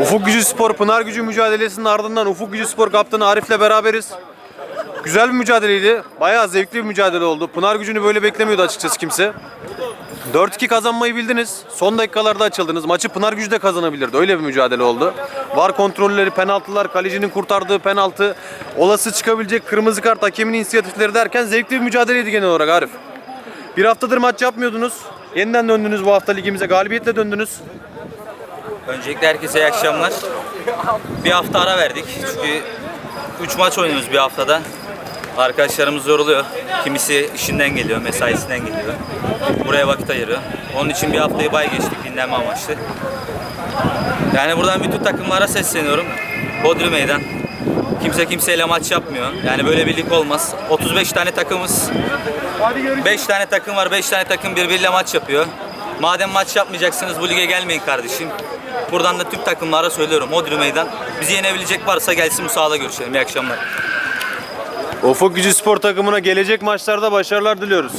Ufuk Gücü Spor Pınar Gücü mücadelesinin ardından Ufuk Gücü Spor kaptanı Arif'le beraberiz. Güzel bir mücadeleydi. Bayağı zevkli bir mücadele oldu. Pınar Gücü'nü böyle beklemiyordu açıkçası kimse. 4-2 kazanmayı bildiniz. Son dakikalarda açıldınız. Maçı Pınar Gücü de kazanabilirdi. Öyle bir mücadele oldu. Var kontrolleri, penaltılar, kalecinin kurtardığı penaltı, olası çıkabilecek kırmızı kart, hakemin inisiyatifleri derken zevkli bir mücadeleydi genel olarak Arif. Bir haftadır maç yapmıyordunuz. Yeniden döndünüz bu hafta ligimize. Galibiyetle döndünüz. Öncelikle herkese iyi akşamlar. Bir hafta ara verdik çünkü 3 maç oynuyoruz bir haftada. Arkadaşlarımız yoruluyor. Kimisi işinden geliyor, mesaisinden geliyor. Buraya vakit ayırıyor. Onun için bir haftayı bay geçtik dinlenme amaçlı. Yani buradan bütün takımlara sesleniyorum. Bodrum Meydan. Kimse kimseyle maç yapmıyor. Yani böyle birlik olmaz. 35 tane takımız. 5 tane takım var. 5 tane takım birbiriyle maç yapıyor. Madem maç yapmayacaksınız bu lige gelmeyin kardeşim. Buradan da tüm takımlara söylüyorum. Hodri Meydan. Bizi yenebilecek varsa gelsin bu sahada görüşelim. İyi akşamlar. Ufuk Gücü Spor takımına gelecek maçlarda başarılar diliyoruz.